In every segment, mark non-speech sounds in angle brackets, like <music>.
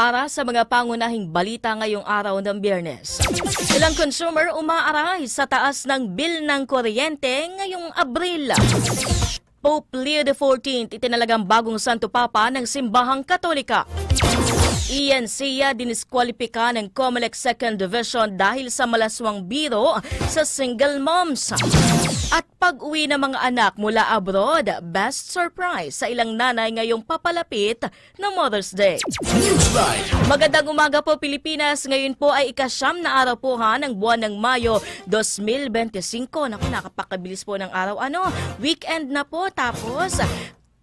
Para sa mga pangunahing balita ngayong araw ng biyernes. Ilang consumer umaaray sa taas ng bill ng kuryente ngayong Abril. Pope Leo XIV itinalagang bagong Santo Papa ng Simbahang Katolika. Ian Sia diniskwalipika ng COMELEC 2nd Division dahil sa malaswang biro sa single moms. At pag-uwi ng mga anak mula abroad, best surprise sa ilang nanay ngayong papalapit na Mother's Day. Magandang umaga po Pilipinas. Ngayon po ay ikasyam na araw po ha ng buwan ng Mayo 2025. Naku, nakapakabilis po ng araw. Ano? Weekend na po. Tapos,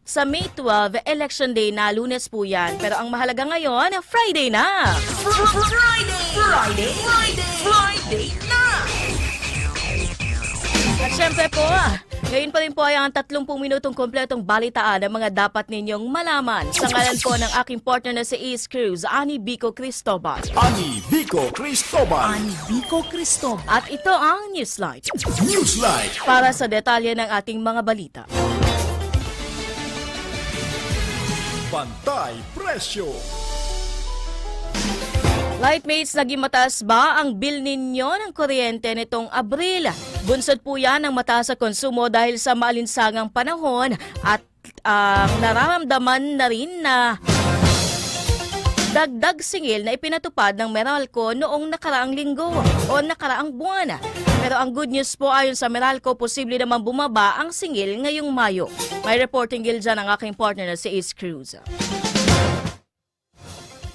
sa May 12, Election Day na lunes po yan. Pero ang mahalaga ngayon, Friday na. Friday! Friday! Friday! Friday na! At syempre po, ngayon pa rin po ay ang 30 minutong kompletong balitaan ng mga dapat ninyong malaman. Sa ngalan po ng aking partner na si Ace Cruz, Ani Bico Cristobal. Ani Vico Cristobal. Ani Vico Cristobal. At ito ang Newslight. Newsline. para sa detalye ng ating mga balita. Pantay Presyo. Lightmates, naging mataas ba ang bill ninyo ng kuryente nitong Abril? Bunsod po yan ng mataas sa konsumo dahil sa maalinsangang panahon at ang nararamdaman na rin na dagdag singil na ipinatupad ng Meralco noong nakaraang linggo o nakaraang buwan. Pero ang good news po ayon sa Meralco, posible naman bumaba ang singil ngayong Mayo. May reporting gil dyan ang aking partner na si Ace Cruz.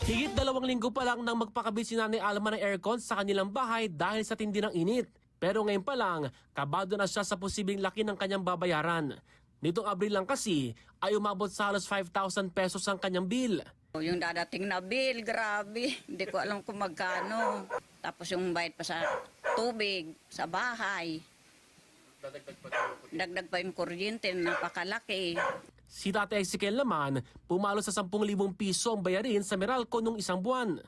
higit dalawang linggo pa lang nang magpakabit si Nanay Alma ng aircon sa kanilang bahay dahil sa tindi ng init. Pero ngayon pa lang, kabado na siya sa posibleng laki ng kanyang babayaran. Nitong Abril lang kasi ay umabot sa halos 5,000 pesos ang kanyang bill. Yung dadating na bill, grabe. Hindi ko alam kung magkano. Tapos yung bayad pa sa tubig, sa bahay. Dagdag pa yung kuryente, napakalaki. Si Tate Ezekiel naman, pumalo sa 10,000 piso ang bayarin sa Meralco nung isang buwan.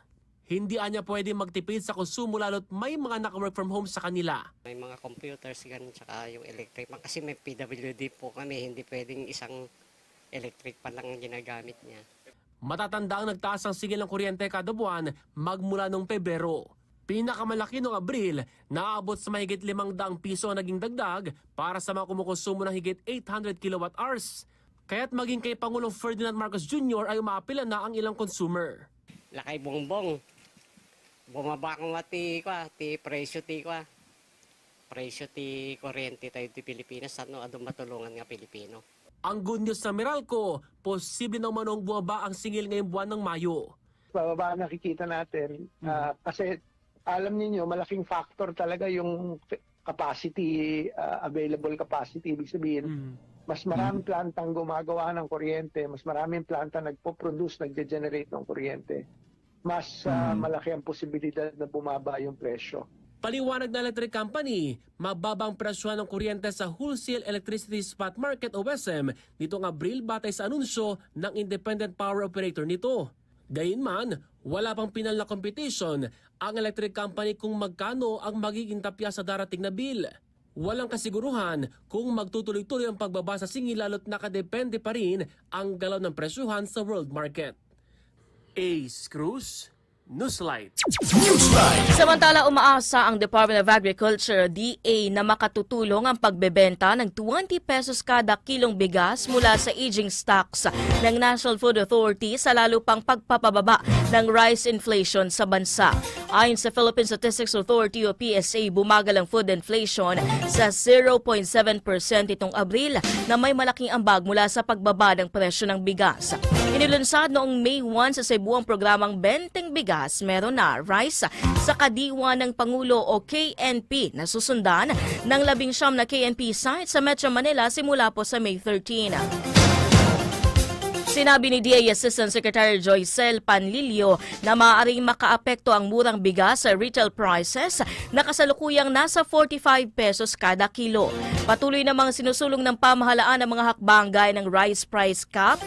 Hindi anya pwede magtipid sa konsumo lalo't may mga naka-work from home sa kanila. May mga computers, ganun, tsaka yung electric pan. Kasi may PWD po kami, hindi pwedeng isang electric pan lang ang ginagamit niya. Matatanda ang nagtaas ang sigil ng kuryente kada buwan magmula noong Pebrero. Pinakamalaki noong Abril, naabot sa mahigit 500 piso ang naging dagdag para sa mga kumukonsumo ng higit 800 kilowatt hours. Kaya't maging kay Pangulong Ferdinand Marcos Jr. ay umaapila na ang ilang consumer. Lakay bongbong. Bumaba ko nga ti, kwa, ti presyo ti, kwa. Presyo ti kuryente tayo ti Pilipinas, ano, adong matulungan nga Pilipino. Ang good news sa Meralco, posible na manong bumaba ang singil ngayong buwan ng Mayo. bababa ang nakikita natin. Ah, kasi alam niyo malaking factor talaga yung capacity, ah, available capacity. Ibig sabihin, mas maraming plantang gumagawa ng kuryente, mas maraming planta nagpo-produce, nagde-generate ng kuryente. Mas ah, malaki ang posibilidad na bumaba yung presyo. Paliwanag ng electric company, mababang presyo ng kuryente sa Wholesale Electricity Spot Market o WESM nitong Abril batay sa anunsyo ng Independent Power Operator nito. Gayunman, wala pang pinal na competition ang electric company kung magkano ang magiging tapya sa darating na bill. walang kasiguruhan kung magtutuloy-tuloy ang pagbaba sa singil lalo't nakadepende pa rin ang galaw ng presyuhan sa world market. Ace Cruz, Newslight. Newsline. Samantala, umaasa ang Department of Agriculture, DA, na makatutulong ang pagbebenta ng 20 pesos kada kilong bigas mula sa aging stocks ng National Food Authority sa lalo pang pagpapababa ng rice inflation sa bansa. Ayon sa Philippine Statistics Authority o PSA, bumagal ang food inflation sa 0.7% itong Abril na may malaking ambag mula sa pagbaba ng presyo ng bigas. Inilunsad noong May 1 sa Cebu ang programang Benteng Bigas Meron na Rice sa kadiwa ng Pangulo o KNP na susundan ng labing siyam na KNP site sa Metro Manila simula po sa May 13. Sinabi ni DA Assistant Secretary Joycel Panlilio na maaaring makaapekto ang murang bigas sa retail prices na kasalukuyang nasa 45 pesos kada kilo. Patuloy namang sinusulong ng pamahalaan ang mga hakbang gaya ng rice price cap,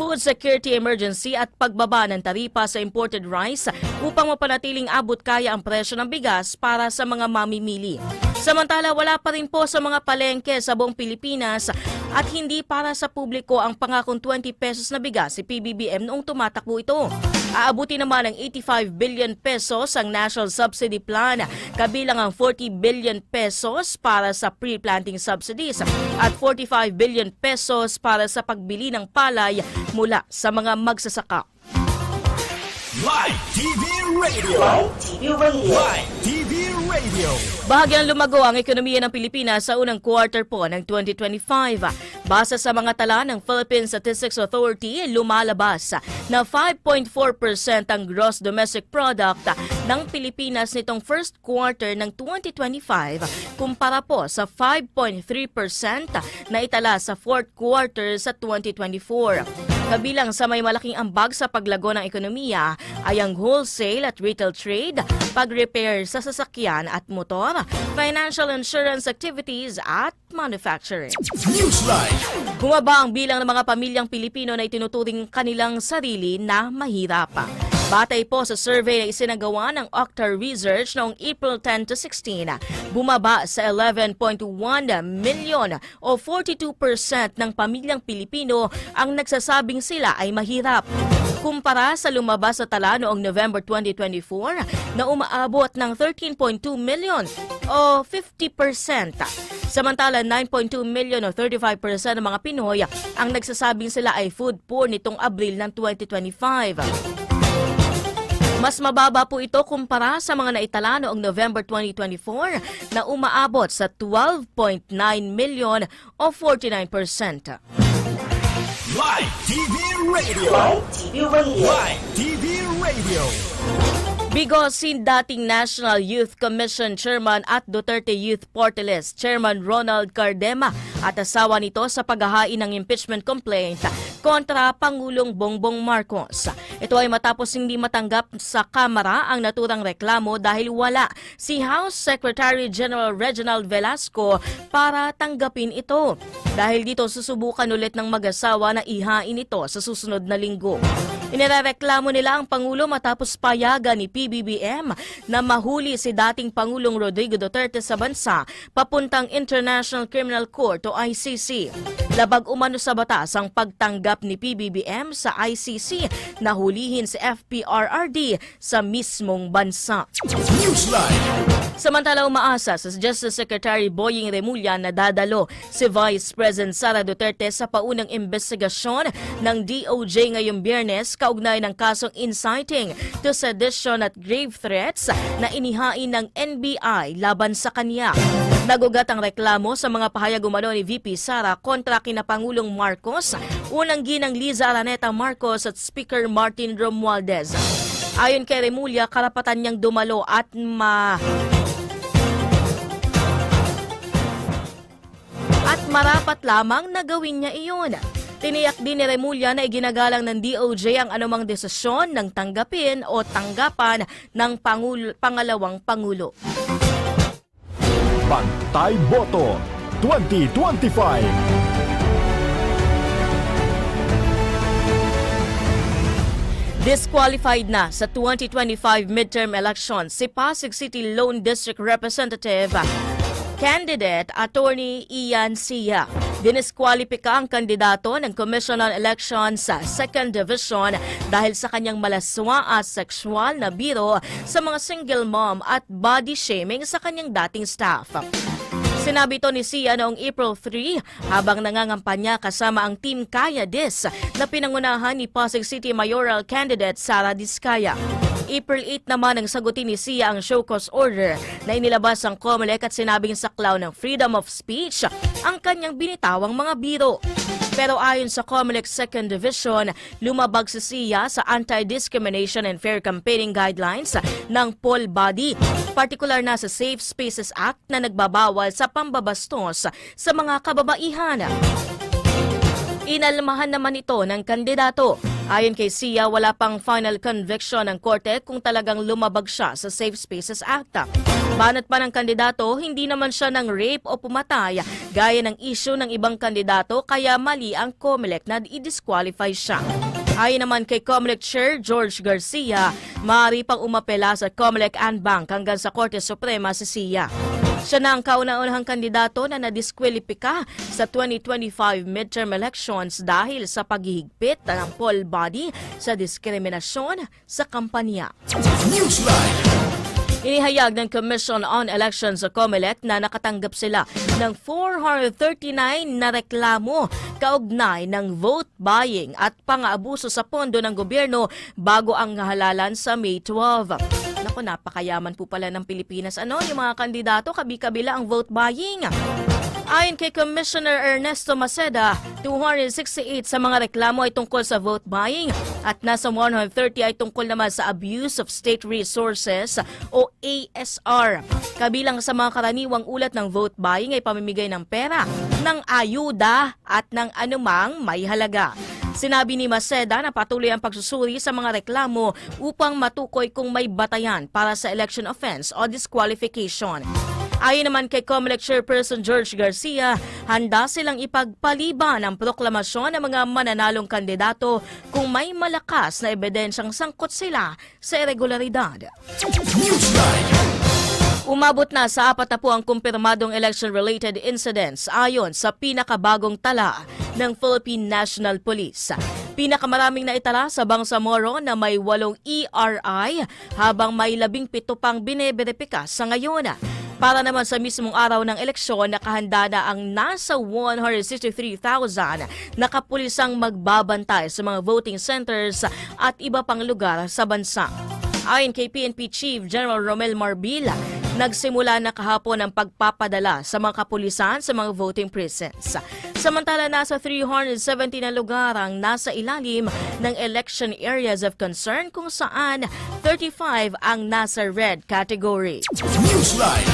food security emergency at pagbaba ng taripa sa imported rice upang mapanatiling abot kaya ang presyo ng bigas para sa mga mamimili. Samantala, wala pa rin po sa mga palengke sa buong Pilipinas at hindi para sa publiko ang pangakong 20 pesos na bigas si PBBM noong tumatakbo ito. Aabuti naman ng 85 billion pesos ang National Subsidy Plan, kabilang ang 40 billion pesos para sa pre-planting subsidies at 45 billion pesos para sa pagbili ng palay mula sa mga magsasaka. Live TV Radio. Live TV Radio. Live TV Radio. Bahagyang lumago ang ekonomiya ng Pilipinas sa unang quarter po ng 2025. Base sa mga tala ng Philippine Statistics Authority, lumalabas na 5.4% ang gross domestic product ng Pilipinas nitong first quarter ng 2025 kumpara po sa 5.3% na itala sa fourth quarter sa 2024. Kabilang sa may malaking ambag sa paglago ng ekonomiya ay ang wholesale at retail trade, pag-repair sa sasakyan at motor, financial insurance activities at manufacturing. Newsline. Bumaba ang bilang ng mga pamilyang Pilipino na itinuturing kanilang sarili na mahirap. Batay po sa survey na isinagawa ng Octar Research noong April 10 to 16, bumaba sa 11.1 milyon o 42% ng pamilyang Pilipino ang nagsasabing sila ay mahirap. Kumpara sa lumabas sa tala noong November 2024 na umaabot ng 13.2 milyon o 50%. Samantala, 9.2 million o 35% ng mga Pinoy ang nagsasabing sila ay food poor nitong Abril ng 2025. Mas mababa po ito kumpara sa mga naitala noong November 2024 na umaabot sa 12.9 million o 49%. Live TV Radio. Live TV Radio. Live TV Radio. Bigosin dating National Youth Commission Chairman at Duterte Youth Party List Chairman Ronald Cardema at asawa nito sa paghahain ng impeachment complaint kontra Pangulong Bongbong Marcos. Ito ay matapos hindi matanggap sa Kamara ang naturang reklamo dahil wala si House Secretary General Reginald Velasco para tanggapin ito. Dahil dito susubukan ulit ng mag-asawa na ihain ito sa susunod na linggo. Inirereklamo nila ang Pangulo matapos payagan ni PBBM na mahuli si dating Pangulong Rodrigo Duterte sa bansa papuntang International Criminal Court o ICC. Labag umano sa batas ang pagtanggap ni PBBM sa ICC na hulihin si FPRRD sa mismong bansa. Newsline. Samantala umaasa sa Justice Secretary Boying Remulla na dadalo si Vice President Sara Duterte sa paunang investigasyon ng DOJ ngayong biyernes kaugnay ng kasong inciting to sedition at grave threats na inihain ng NBI laban sa kanya. Nagugat ang reklamo sa mga pahayag umano ni VP Sara kontra kina Marcos, unang ginang Liza Araneta Marcos at Speaker Martin Romualdez. Ayon kay Remulla, karapatan niyang dumalo at ma at marapat lamang na gawin niya iyon. Tiniyak din ni Remulla na iginagalang ng DOJ ang anumang desisyon ng tanggapin o tanggapan ng pangul- pangalawang pangulo. Bantay Boto 2025. Disqualified na sa 2025 midterm elections si Pasig City Lone District Representative candidate Attorney Ian Sia. Diniskwalipika ang kandidato ng Commission on Elections sa 2nd Division dahil sa kanyang malaswa at sexual na biro sa mga single mom at body shaming sa kanyang dating staff. Sinabi ito ni Sia noong April 3 habang nangangampanya kasama ang Team Kaya Dis na pinangunahan ni Pasig City Mayoral candidate Sara Diskaya. April 8 naman ang sagutin ni Sia ang show cause order na inilabas ang COMELEC at sinabing saklaw ng freedom of speech ang kanyang binitawang mga biro. Pero ayon sa COMELEC 2nd Division, lumabag si Sia sa Anti-Discrimination and Fair Campaigning Guidelines ng Paul Body, partikular na sa Safe Spaces Act na nagbabawal sa pambabastos sa mga kababaihan. Inalmahan naman ito ng kandidato. Ayon kay Sia, wala pang final conviction ng korte kung talagang lumabag siya sa Safe Spaces Act. Banat pa ng kandidato, hindi naman siya ng rape o pumatay gaya ng issue ng ibang kandidato kaya mali ang COMELEC na i-disqualify siya. Ayon naman kay COMELEC Chair George Garcia, maaari pang umapela sa COMELEC and Bank hanggang sa Korte Suprema si Sia. Siya na ang kauna-unahang kandidato na nadiskwalipika sa 2025 midterm elections dahil sa paghihigpit ng poll body sa diskriminasyon sa kampanya. Newsline. Inihayag ng Commission on Elections sa COMELEC na nakatanggap sila ng 439 na reklamo kaugnay ng vote buying at pang-aabuso sa pondo ng gobyerno bago ang halalan sa May 12. Naku, napakayaman po pala ng Pilipinas. Ano, yung mga kandidato, kabi-kabila ang vote buying. Ayon kay Commissioner Ernesto Maceda, 268 sa mga reklamo ay tungkol sa vote buying at nasa 130 ay tungkol naman sa abuse of state resources o ASR. Kabilang sa mga karaniwang ulat ng vote buying ay pamimigay ng pera, ng ayuda at ng anumang may halaga. Sinabi ni Maceda na patuloy ang pagsusuri sa mga reklamo upang matukoy kung may batayan para sa election offense o disqualification. Ayon naman kay COMELEC Chairperson George Garcia, handa silang ipagpaliban ang proklamasyon ng mga mananalong kandidato kung may malakas na ebidensyang sangkot sila sa irregularidad. Newsline. Umabot na sa apat na po ang kumpirmadong election-related incidents ayon sa pinakabagong tala ng Philippine National Police. Pinakamaraming naitala sa Bangsamoro na may walong ERI habang may labing pito pang bineberipika sa ngayon. Para naman sa mismong araw ng eleksyon, nakahanda na ang nasa 163,000 na kapulisang magbabantay sa mga voting centers at iba pang lugar sa bansa. Ayon kay PNP Chief General Romel Marbila, nagsimula na kahapon ang pagpapadala sa mga kapulisan sa mga voting precincts. Samantala, nasa 370 na lugar ang nasa ilalim ng election areas of concern kung saan 35 ang nasa red category. Newsline.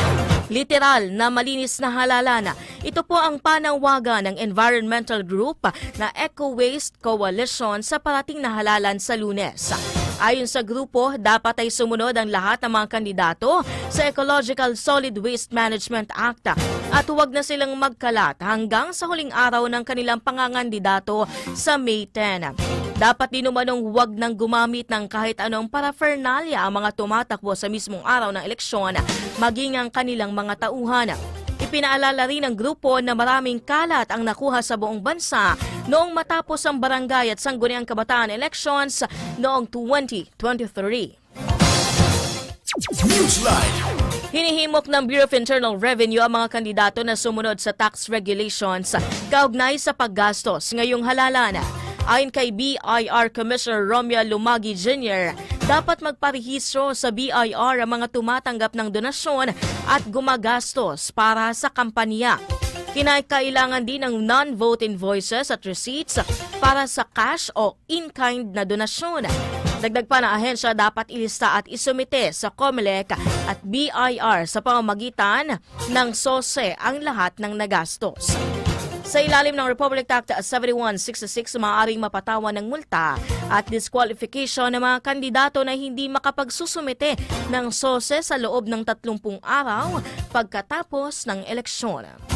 Literal na malinis na halalan. Ito po ang panawagan ng environmental group na Eco Waste Coalition sa parating na halalan sa lunes. Ayon sa grupo, dapat ay sumunod ang lahat ng mga kandidato sa Ecological Solid Waste Management Act at huwag na silang magkalat hanggang sa huling araw ng kanilang pangangandidato sa May 10. Dapat din umanong huwag nang gumamit ng kahit anong paraphernalia ang mga tumatakbo sa mismong araw ng eleksyon, maging ang kanilang mga tauhan. Ipinaalala rin ng grupo na maraming kalat ang nakuha sa buong bansa noong matapos ang barangay at sangguniang kabataan elections noong 2023. Newsline. Hinihimok ng Bureau of Internal Revenue ang mga kandidato na sumunod sa tax regulations kaugnay sa paggastos ngayong halalan. Ayon kay BIR Commissioner Romeo Lumagi Jr., dapat magparehistro sa BIR ang mga tumatanggap ng donasyon at gumagastos para sa kampanya. Kinakailangan din ng non-vote invoices at receipts para sa cash o in-kind na donasyon. Dagdag pa na ahensya dapat ilista at isumite sa COMELEC at BIR sa pamamagitan ng SOSE ang lahat ng nagastos. Sa ilalim ng Republic Act 7166, maaaring mapatawan ng multa at disqualification ng mga kandidato na hindi makapagsusumite ng SOSE sa loob ng 30 araw pagkatapos ng eleksyon.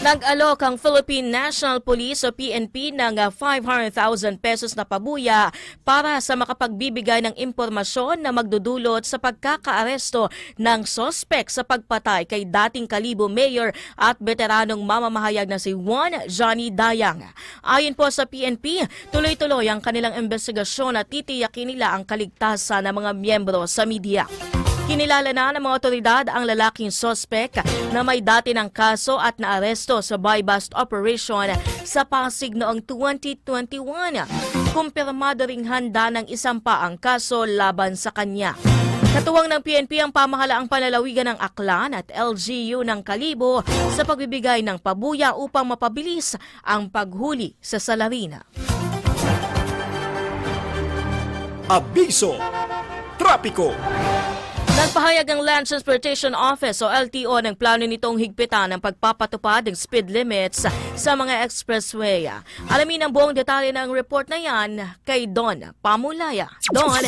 Nag-alok ang Philippine National Police o PNP ng ah, 500,000 pesos na pabuya para sa makapagbibigay ng impormasyon na magdudulot sa pagkakaaresto ng sospek sa pagpatay kay dating Kalibo Mayor at veteranong mamamahayag na si Juan Johnny Dayang. Ayon po sa PNP, tuloy-tuloy ang kanilang investigasyon at titiyakin nila ang kaligtasan ng mga miyembro sa media. Kinilala na ng mga otoridad ang lalaking sospek na may dati ng kaso at naaresto sa buy-bust operation sa Pasig noong 2021. Kumpirmado ring handa ng isang pa ang kaso laban sa kanya. Katuwang ng PNP ang pamahalaang panalawigan ng Aklan at LGU ng Kalibo sa pagbibigay ng pabuya upang mapabilis ang paghuli sa salarina. Abiso. Trapiko. Nagpahayag ang Land Transportation Office o LTO ng plano nitong higpitan ang pagpapatupad ng speed limits sa mga expressway. Alamin ang buong detalye ng report na yan kay Don Pamulaya. Don,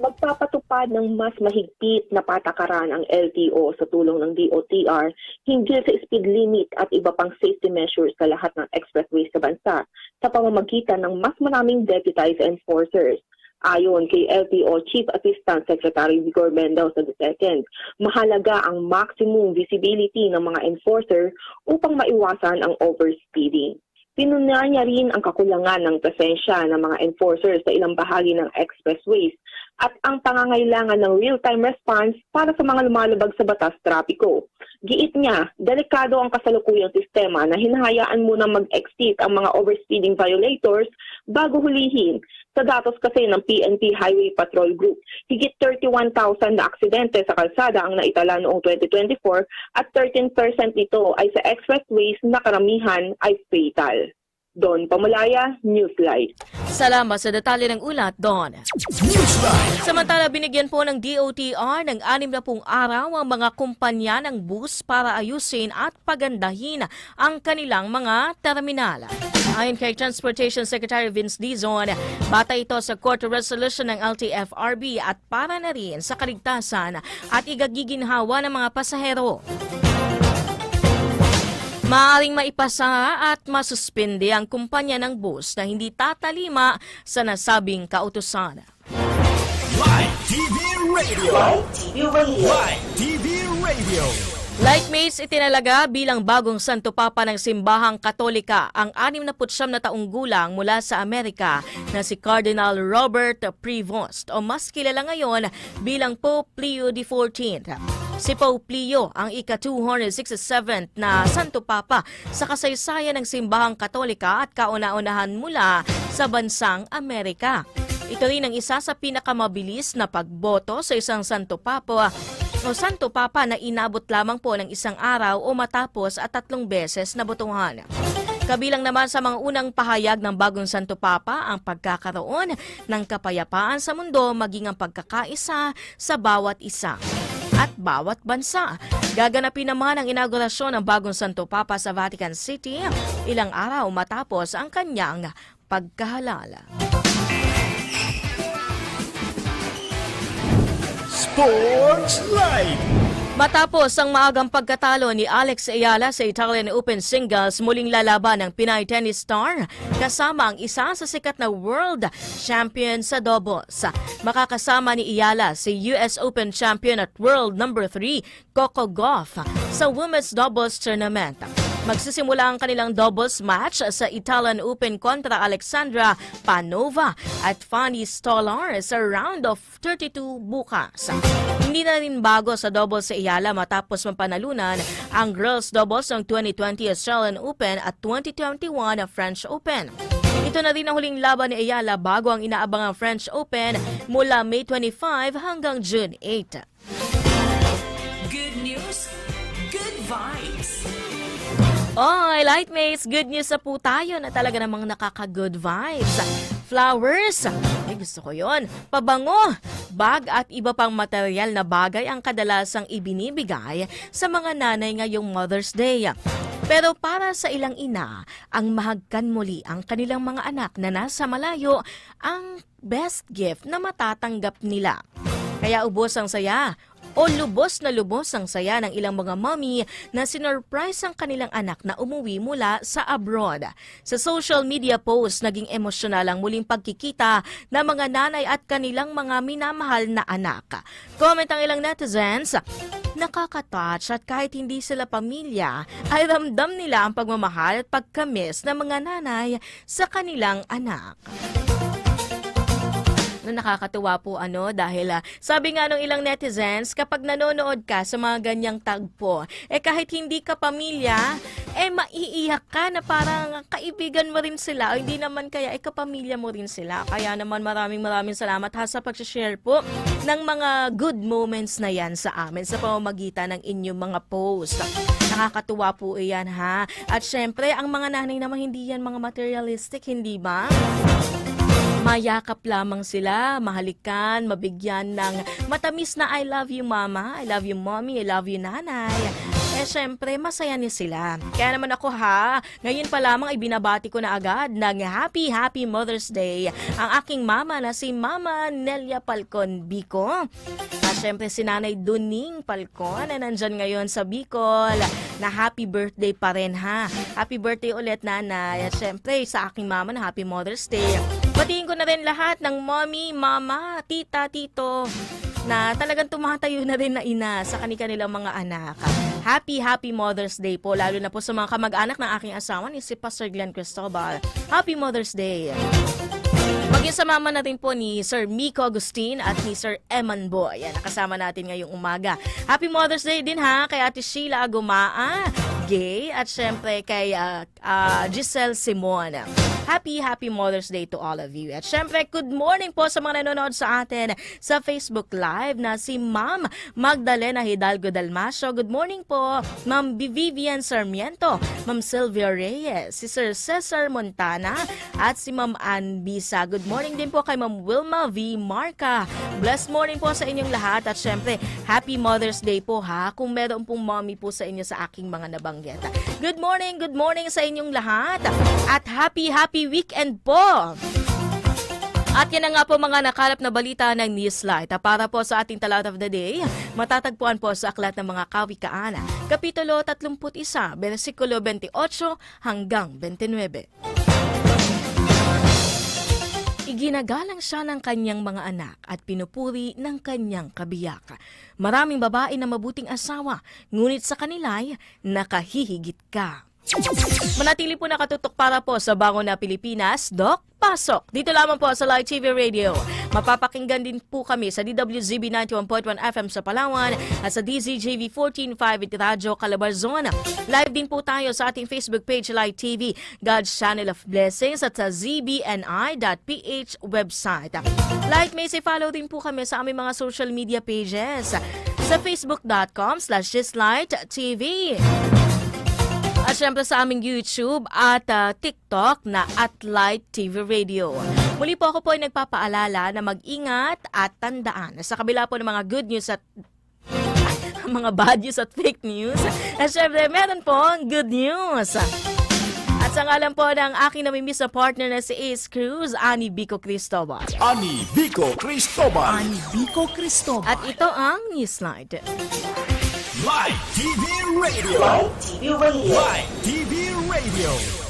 magpapatupad ng mas mahigpit na patakaran ang LTO sa tulong ng DOTR hinggil sa speed limit at iba pang safety measures sa lahat ng expressways sa bansa sa pamamagitan ng mas maraming deputized enforcers. Ayon kay LTO Chief Assistant Secretary Vigor Mendoza II, mahalaga ang maximum visibility ng mga enforcer upang maiwasan ang overspeeding. Pinuna niya rin ang kakulangan ng presensya ng mga enforcers sa ilang bahagi ng expressways at ang pangangailangan ng real-time response para sa mga lumalabag sa batas trapiko. Giit niya, delikado ang kasalukuyang sistema na hinahayaan muna mag-exit ang mga overspeeding violators bago hulihin. Sa datos kasi ng PNP Highway Patrol Group, higit 31,000 na aksidente sa kalsada ang naitala noong 2024 at 13% nito ay sa expressways na karamihan ay fatal. Don Pamulaya, Newslight. salamat sa detalye ng ulat, Don. Newsline. Samantala, binigyan po ng DOTR ng 60 araw ang mga kumpanya ng bus para ayusin at pagandahin ang kanilang mga terminal. Ayon kay Transportation Secretary Vince Dizon, bata ito sa court resolution ng LTFRB at para na rin sa kaligtasan at igagiginhawa ng mga pasahero. Maaring maipasa at masuspende ang kumpanya ng bus na hindi tatalima sa nasabing kautusan. Live TV Radio. Live TV Radio. Live TV Radio. Lightmates itinalaga bilang bagong Santo Papa ng Simbahang Katolika ang 69 na taong gulang mula sa Amerika na si Cardinal Robert Prevost o mas kilala ngayon bilang Pope Leo XIV. Si Pope Leo ang ika-267 na Santo Papa sa kasaysayan ng Simbahang Katolika at kauna-unahan mula sa bansang Amerika. Ito rin ang isa sa pinakamabilis na pagboto sa isang Santo Papa o Santo Papa na inabot lamang po ng isang araw o matapos at tatlong beses na botohan. Kabilang naman sa mga unang pahayag ng bagong Santo Papa ang pagkakaroon ng kapayapaan sa mundo maging ang pagkakaisa sa bawat isa at bawat bansa. Gaganapin naman ang inaugurasyon ng bagong Santo Papa sa Vatican City ilang araw matapos ang kanyang pagkahalala. Sports Live. Matapos ang maagang pagkatalo ni Alex Ayala sa Italian Open Singles, muling lalaban ng Pinay tennis star kasama ang isa sa sikat na world champion sa doubles. Makakasama ni Ayala si US Open champion at world number 3 Coco Gauff sa women's doubles tournament. Magsisimula ang kanilang doubles match sa Italian Open kontra Alexandra Panova at Fanny Stolar sa round of 32 bukas. Hindi na rin bago sa doubles sa Iyala matapos mapanalunan ang girls doubles ng 2020 Australian Open at 2021 French Open. Ito na rin ang huling laban ni Ayala bago ang inaabangang French Open mula May 25 hanggang June 8. Oy, Lightmates, good news na po tayo na talaga namang nakaka-good vibes. Flowers, ay gusto ko yon. Pabango, bag at iba pang material na bagay ang kadalasang ibinibigay sa mga nanay ngayong Mother's Day. Pero para sa ilang ina, ang mahagkan muli ang kanilang mga anak na nasa malayo ang best gift na matatanggap nila. Kaya ubos ang saya o lubos na lubos ang saya ng ilang mga mommy na sinurprise ang kanilang anak na umuwi mula sa abroad. Sa social media post, naging emosyonal ang muling pagkikita ng mga nanay at kanilang mga minamahal na anak. Comment ang ilang netizens, nakakatouch at kahit hindi sila pamilya, ay ramdam nila ang pagmamahal at pagkamis ng mga nanay sa kanilang anak na nakakatuwa po ano dahil ah, sabi nga ng ilang netizens kapag nanonood ka sa mga ganyang tagpo eh kahit hindi ka pamilya eh maiiyak ka na parang kaibigan mo rin sila o hindi naman kaya eh kapamilya mo rin sila. Kaya naman maraming maraming salamat ha sa pag-share po ng mga good moments na yan sa amin sa pamamagitan ng inyong mga post. Nakakatuwa po iyan ha. At syempre ang mga nanay naman hindi yan mga materialistic hindi ba Mayakap lamang sila, mahalikan, mabigyan ng matamis na I love you mama, I love you mommy, I love you nanay. Eh syempre, masaya niya sila. Kaya naman ako ha, ngayon pa lamang ibinabati ko na agad ng Happy Happy Mother's Day ang aking mama na si Mama Nelia Palcon Bico. At syempre si Nanay Duning Palcon na nandyan ngayon sa Bicol na happy birthday pa rin ha. Happy birthday ulit nanay. At syempre sa aking mama na Happy Mother's Day. Batiin ko na rin lahat ng mommy, mama, tita, tito na talagang tumatayo na rin na ina sa kanilang mga anak. Happy, happy Mother's Day po, lalo na po sa mga kamag-anak ng aking asawa ni si Pastor Glenn Cristobal. Happy Mother's Day! Maging sa mama na rin po ni Sir Miko Agustin at ni Sir Eman Boy. Yan, nakasama natin ngayong umaga. Happy Mother's Day din ha kay Ate Sheila Agumaa, Gay, at syempre kay ah, ah, Giselle Simon. Happy, happy Mother's Day to all of you. At syempre, good morning po sa mga nanonood sa atin sa Facebook Live na si Ma'am Magdalena Hidalgo Dalmasio. Good morning po. Ma'am Vivian Sarmiento, Ma'am Sylvia Reyes, si Sir Cesar Montana, at si Ma'am Ann Bisa. Good morning din po kay Ma'am Wilma V. Marca. Blessed morning po sa inyong lahat at syempre, Happy Mother's Day po ha kung meron pong mommy po sa inyo sa aking mga nabanggit. Good morning, good morning sa inyong lahat at happy, happy weekend po! At yan na nga po mga nakalap na balita ng Newslight. Para po sa ating talat of the day, matatagpuan po sa Aklat ng mga Kawikaan, Kapitulo 31, versikulo 28 hanggang 29. Iginagalang siya ng kanyang mga anak at pinupuri ng kanyang kabiyak. Maraming babae na mabuting asawa, ngunit sa kanila'y nakahihigit ka. Manatili po nakatutok para po sa Bango na Pilipinas, Doc Pasok. Dito lamang po sa Live TV Radio. Mapapakinggan din po kami sa DWZB 91.1 FM sa Palawan at sa DZJV 14.5 at Radyo Calabarzon. Live din po tayo sa ating Facebook page Live TV, God's Channel of Blessings at sa zbni.ph website. Like, may follow din po kami sa aming mga social media pages sa facebook.com slash TV. At syempre sa aming YouTube at ah, TikTok na at Light TV Radio. Muli po ako po ay nagpapaalala na mag-ingat at tandaan na sa kabila po ng mga good news at <laughs> mga bad news at fake news. At syempre, meron po good news. At sa ngalan po ng aking namimiss na partner na si Ace Cruz, Ani Bico Cristobal. Ani Vico Cristobal. Ani Vico Cristobal. At ito ang Newsnight. Live TV Radio. Live TV Radio. Live TV Radio.